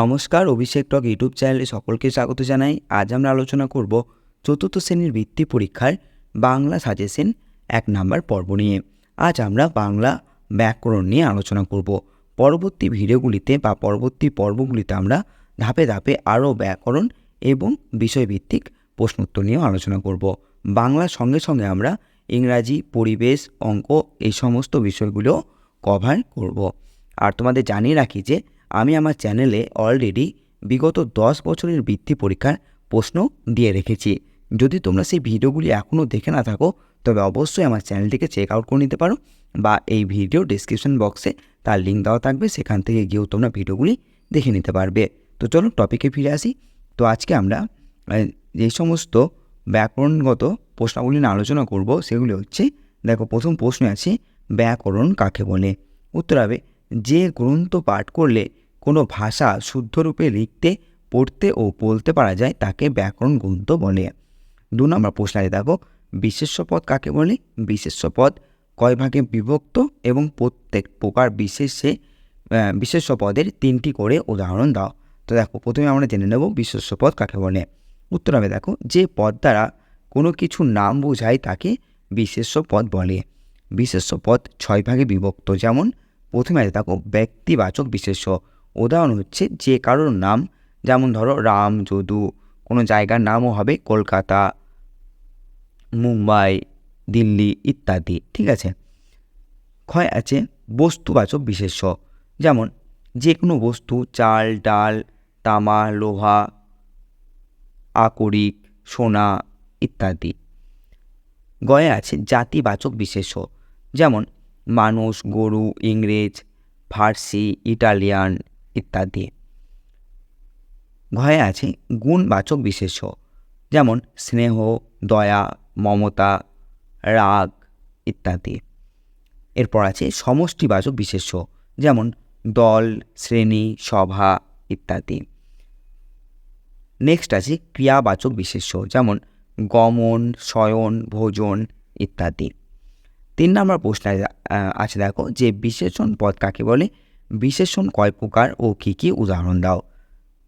নমস্কার, অভিষেক টক ইউটিউব চ্যানেলে সকলকে স্বাগত জানাই। আজ আমরা আলোচনা করব চতুর্থ শ্রেণির বৃত্তি পরীক্ষার বাংলা সাজেশন এক নাম্বার পর্ব নিয়ে। আজ আমরা বাংলা ব্যাকরণ নিয়ে আলোচনা করব। পরবর্তী ভিডিওগুলিতে বা পরবর্তী পর্বগুলিতে আমরা ধাপে ধাপে আরও ব্যাকরণ এবং বিষয়ভিত্তিক প্রশ্নোত্তর নিয়েও আলোচনা করব। বাংলার সঙ্গে সঙ্গে আমরা ইংরাজি, পরিবেশ, অঙ্ক এই সমস্ত বিষয়গুলো কভার করব। আর তোমাদের জানিয়ে রাখি যে আমি আমার চ্যানেলে অলরেডি বিগত দশ বছরের বৃত্তি পরীক্ষার প্রশ্ন দিয়ে রেখেছি। যদি তোমরা সেই ভিডিওগুলি এখনও দেখে না থাকো, তবে অবশ্যই আমার চ্যানেলটিকে চেক আউট করে নিতে পারো বা এই ভিডিও ডিসক্রিপশন বক্সে তার লিঙ্ক দেওয়া থাকবে, সেখান থেকে গিয়েও তোমরা ভিডিওগুলি দেখে নিতে পারবে। তো চলো টপিকে ফিরে আসি। তো আজকে আমরা যে সমস্ত ব্যাকরণগত প্রশ্নগুলি নিয়ে আলোচনা করব, সেগুলি হচ্ছে, দেখো প্রথম প্রশ্ন আছে, ব্যাকরণ কাকে বলে? উত্তর হবে, যে গ্রন্থ পাঠ করলে কোনো ভাষা শুদ্ধরূপে লিখতে, পড়তে ও বলতে পারা যায় তাকে ব্যাকরণ গ্রন্থ বলে। দু নম্বর প্রশ্ন আছে, দেখো, বিশেষ্য পদ কাকে বলে? বিশেষ্য পদ কয় ভাগে বিভক্ত এবং প্রত্যেক প্রকার বিশেষে বিশেষ্য পদের তিনটি করে উদাহরণ দাও। তো দেখো, প্রথমে আমরা জেনে নেব বিশেষ্য পদ কাকে বলে। উত্তর হবে, দেখো, যে পদ দ্বারা কোনো কিছু নাম বোঝায় তাকে বিশেষ্য পদ বলে। বিশেষ্য পদ ছয় ভাগে বিভক্ত, যেমন, প্রথমে দেখো, ব্যক্তিবাচক বিশেষ্য। উদাহরণ হচ্ছে যে কারোর নাম, যেমন ধরো রাম, যদু, কোনো জায়গার নামও হবে কলকাতা, মুম্বাই, দিল্লি ইত্যাদি, ঠিক আছে? ক্ষয় আছে বস্তুবাচক বিশেষ্য, যেমন যে কোনো বস্তু, চাল, ডাল, তামা, লোহা, আকরিক, সোনা ইত্যাদি। গয়ে আছে জাতিবাচক বিশেষ্য, যেমন মানুষ, গরু, ইংরেজ, ফার্সি, ইটালিয়ান ইত্যাদি। ঘয়ে আছে গুণবাচক বিশেষ্য, যেমন স্নেহ, দয়া, মমতা, রাগ ইত্যাদি। এরপর আছে সমষ্টিবাচক বিশেষ্য, যেমন দল, শ্রেণি, সভা ইত্যাদি। নেক্সট আছে ক্রিয়াবাচক বিশেষ্য, যেমন গমন, শয়ন, ভোজন ইত্যাদি। তিন নম্বর প্রশ্ন আছে- আছে দেখো যে বিশেষণ পদ কাকে বলে? বিশেষণ কয় প্রকার ও কী কী উদাহরণ দাও।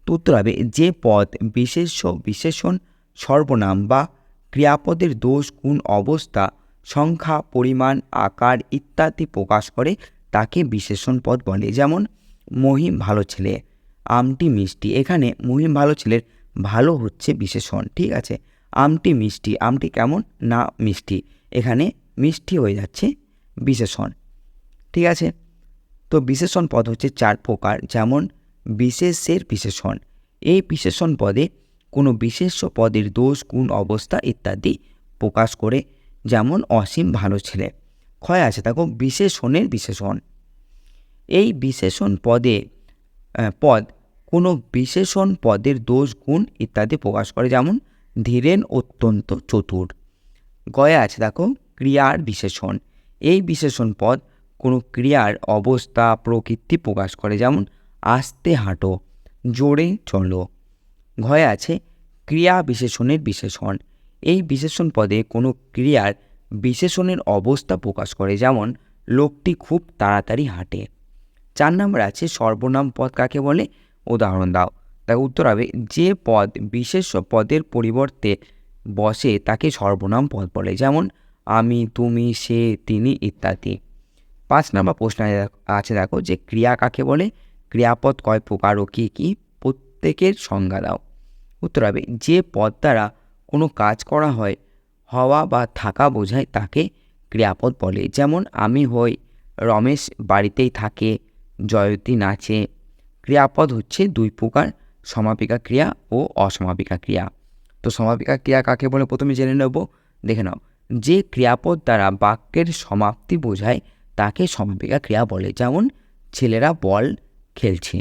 তো উত্তর হবে যে পদ বিশেষ্য, বিশেষণ, সর্বনাম বা ক্রিয়াপদের দোষ, গুণ, অবস্থা, সংখ্যা, পরিমাণ, আকার ইত্যাদি প্রকাশ করে, তাকে বিশেষণ পদ বলে। যেমন, মহিম ভালো ছেলে, আমটি মিষ্টি। এখানে মহিম ভালো ছেলের ভালো হচ্ছে বিশেষণ, ঠিক আছে? আমটি মিষ্টি, আমটি কেমন? না, মিষ্টি। এখানে মিষ্টি হয়ে যাচ্ছে বিশেষণ, ঠিক আছে? তো বিশেষণ পদ হচ্ছে চার প্রকার, যেমন বিশেষের বিশেষণ। এই বিশেষণ পদে কোনো বিশেষ্য পদের দোষ, গুণ, অবস্থা ইত্যাদি প্রকাশ করে, যেমন অসীম ভালো ছেলে। ক্ষয় আছে দেখো বিশেষণের বিশেষণ। এই বিশেষণ পদে পদ কোনো বিশেষণ পদের দোষ, গুণ ইত্যাদি প্রকাশ করে, যেমন ধীরেন অত্যন্ত চতুর। গয়ে আছে দেখো ক্রিয়ার বিশেষণ। এই বিশেষণ পদ কোনো ক্রিয়ার অবস্থা প্রকৃতি প্রকাশ করে, যেমন আস্তে হাঁটো, জোরে চলো। ঘয়ে আছে ক্রিয়া বিশেষণের বিশেষণ। এই বিশেষণ পদে কোনো ক্রিয়ার বিশেষণের অবস্থা প্রকাশ করে, যেমন লোকটি খুব তাড়াতাড়ি হাঁটে। চার নম্বর আছে সর্বনাম পদ কাকে বলে? উদাহরণ দাও। তার উত্তর হবে, যে পদ বিশেষ পদের পরিবর্তে বসে তাকে সর্বনাম পদ বলে, যেমন আমি, তুমি, সে, তিনি ইত্যাদি। পাঁচ নম্বর প্রশ্ন আছে- দেখো যে ক্রিয়া কাকে বলে? ক্রিয়াপদ কয় প্রকার ও কী কী? প্রত্যেকের সংজ্ঞা দাও। উত্তর হবে, যে পদ দ্বারা কোনো কাজ করা হয়, হওয়া বা থাকা বোঝায় তাকে ক্রিয়াপদ বলে। যেমন, আমি হই, রমেশ বাড়িতেই থাকে, জয়তী নাচে। ক্রিয়াপদ হচ্ছে দুই প্রকার, সমাপিকা ক্রিয়া ও অসমাপিকা ক্রিয়া। তো সমাপিকা ক্রিয়া কাকে বলে? প্রথমে জেনে নেব, দেখে নাও। যে ক্রিয়াপদ দ্বারা বাক্যের সমাপ্তি বোঝায় তাকে সমাপিকা ক্রিয়া বলে, যেমন ছেলেরা বল খেলছে।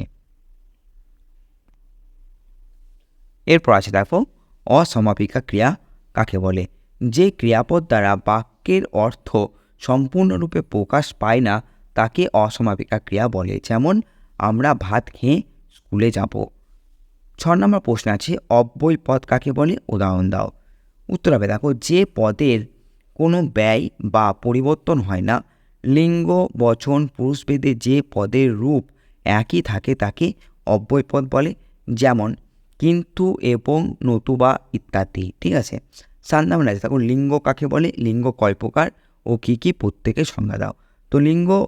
এরপর আছে দেখো অসমাপিকা ক্রিয়া কাকে বলে? যে ক্রিয়াপদ দ্বারা বাক্যের অর্থ সম্পূর্ণরূপে প্রকাশ পায় না, তাকে অসমাপিকা ক্রিয়া বলে, যেমন আমরা ভাত খেয়ে স্কুলে যাব। ছ নম্বর প্রশ্ন আছে, অব্যয় পদ কাকে বলে? উদাহরণ দাও। উত্তর হবে দেখো, যে পদের কোনো ব্যয় বা পরিবর্তন হয় না লিঙ্গ, বচন, পুরুষভেদে যে পদের রূপ একই থাকে তাকে অব্যয়পদ বলে, যেমন কিন্তু এবং নতুবা ইত্যাদি, ঠিক আছে? নাম্বার আছে দেখো লিঙ্গ কাকে বলে? লিঙ্গ কয় প্রকার ও কী কী প্রত্যেকের সংজ্ঞা দাও। তো লিঙ্গ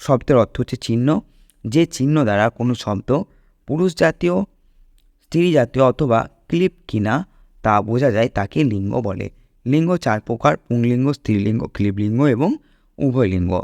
শব্দের অর্থ হচ্ছে চিহ্ন। যে চিহ্ন দ্বারা কোনো শব্দ পুরুষ জাতীয়, স্ত্রী জাতীয় অথবা ক্লিপ কিনা তা বোঝা যায় তাকে লিঙ্গ বলে। লিঙ্গ চার প্রকার, পুংলিঙ্গ, স্ত্রীলিঙ্গ ক্লিবলিঙ্গ এবং উভয়লিঙ্গ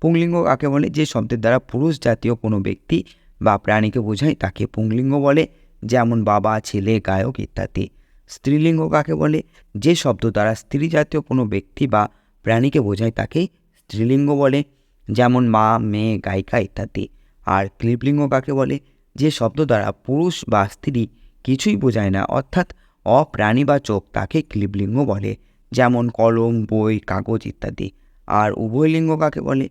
পুংলিঙ্গ কাকে বলে? যে শব্দের দ্বারা পুরুষ জাতীয় কোনো ব্যক্তি বা প্রাণীকে বোঝায় তাকে পুংলিঙ্গ বলে, যেমন বাবা, ছেলে, গায়ক ইত্যাদি। স্ত্রীলিঙ্গ কাকে বলে? যে শব্দ দ্বারা স্ত্রী জাতীয় কোনো ব্যক্তি বা প্রাণীকে বোঝায় তাকে স্ত্রীলিঙ্গ বলে, যেমন মা, মেয়ে, গায়িকা ইত্যাদি। আর ক্লিবলিঙ্গ কাকে বলে? যে শব্দ দ্বারা পুরুষ বা স্ত্রী কিছুই বোঝায় না, অর্থাৎ অপ্রাণীবাচক তাকে ক্লিবলিঙ্গ বলে, যেমন কলম, বই, কাগজ ইত্যাদি। আর উভয় লিঙ্গ কাকে বলে?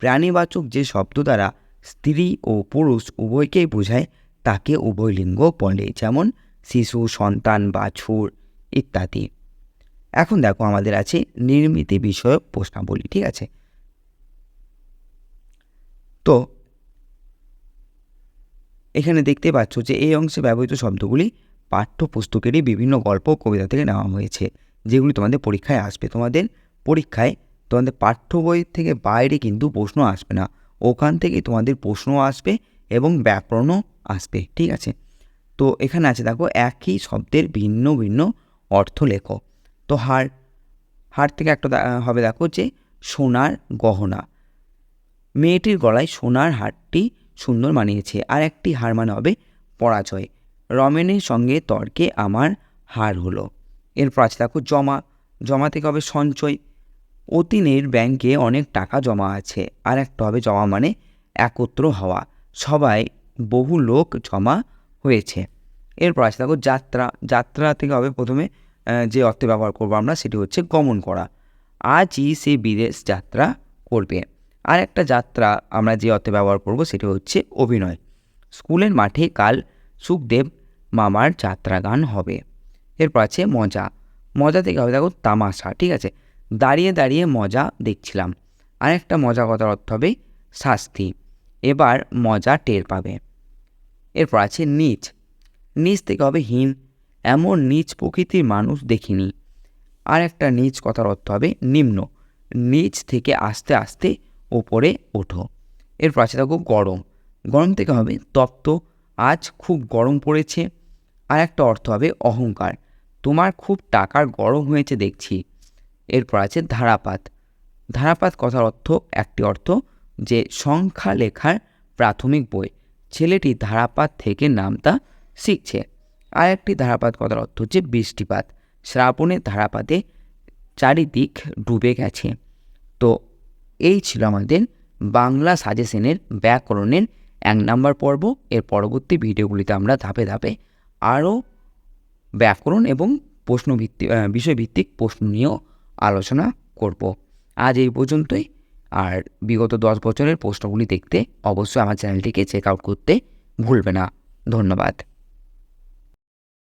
প্রাণীবাচক যে শব্দ দ্বারা স্ত্রী ও পুরুষ উভয়কেই বোঝায়, তাকে উভয় লিঙ্গ বলে, যেমন শিশু, সন্তান বাছুর ইত্যাদি। এখন দেখো আমাদের আছে নির্মিতি বিষয়ক প্রশ্নাবলী, ঠিক আছে? তো এখানে দেখতে পাচ্ছ যে এই অংশে ব্যবহৃত শব্দগুলি পাঠ্যপুস্তকেরই বিভিন্ন গল্প কবিতা থেকে নেওয়া হয়েছে, যেগুলি তোমাদের পরীক্ষায় আসবে। তোমাদের পরীক্ষায় তোমাদের পাঠ্য বই থেকে বাইরে কিন্তু প্রশ্ন আসবে না। ওখান থেকে তোমাদের প্রশ্ন আসবে এবং ব্যাকরণও আসবে, ঠিক আছে? তো এখানে আছে, দেখো, একই শব্দের ভিন্ন ভিন্ন অর্থ লেখো। তো হার হার থেকে একটা হবে, দেখো, যে সোনার গহনা। মেয়েটির গলায় সোনার হারটি সুন্দর মানিয়েছে, আর একটি হার মানে হবে পরাজয়। রমেনের সঙ্গে তর্কে আমার হার হলো। এরপর আছে, দেখো, জমা। জমা থেকে হবে সঞ্চয়। অতীনের ব্যাংকে অনেক টাকা জমা আছে, আর একটা হবে জমা মানে একত্র হওয়া। সবাই বহু লোক জমা হয়েছে। এরপর আছে দেখো যাত্রা। যাত্রা থেকে হবে প্রথমে যে অর্থে ব্যবহার করব আমরা সেটি হচ্ছে গমন করা। আজই সে বিদেশ যাত্রা করবে। আর একটা যাত্রা আমরা যে অর্থে ব্যবহার করব সেটি হচ্ছে অভিনয়। স্কুলের মাঠে কাল সুখদেব মামার যাত্রা গান হবে। এরপর আছে মজা। মজা থেকে হবে দেখো তামাশা, ঠিক আছে? দাঁড়িয়ে দাঁড়িয়ে মজা দেখছিলাম। আর একটা মজা কথার অর্থ হবে শাস্তি। এবার মজা টের পাবে। এরপর আছে নিচ। নিচ থেকে হবে হীন। এমন নিচ প্রকৃতির মানুষ দেখিনি। আর একটা নিচ কথার অর্থ হবে নিম্ন। নিচ থেকে আস্তে আস্তে ওপরে ওঠো। এরপর আছে দেখো গরম। গরম থেকে হবে তপ্ত। আজ খুব গরম পড়েছে। আর একটা অর্থ হবে অহংকার। তোমার খুব টাকার গরম হয়েছে দেখছি। এরপর আছে ধারাপাত। ধারাপাত কথার অর্থ একটি অর্থ যে সংখ্যা লেখার প্রাথমিক বই। ছেলেটি ধারাপাত থেকে নামতা শিখছে। আর একটি ধারাপাত কথার অর্থ হচ্ছে বৃষ্টিপাত। শ্রাবণের ধারাপাতে চারিদিক ডুবে গেছে। তো এই ছিল আমাদের বাংলা সাজেশনের ব্যাকরণের এক নাম্বার পর্ব। এর পরবর্তী ভিডিওগুলিতে আমরা ধাপে ধাপে আরও ব্যাকরণ এবং প্রশ্নভিত্তিক বিষয়ভিত্তিক প্রশ্ন নিয়েও আলোচনা করব। আজ এই পর্যন্তই। আর বিগত দশ বছরের প্রশ্নগুলি দেখতে অবশ্যই আমার চ্যানেলটিকে চেক আউট করতে ভুলবে না। ধন্যবাদ।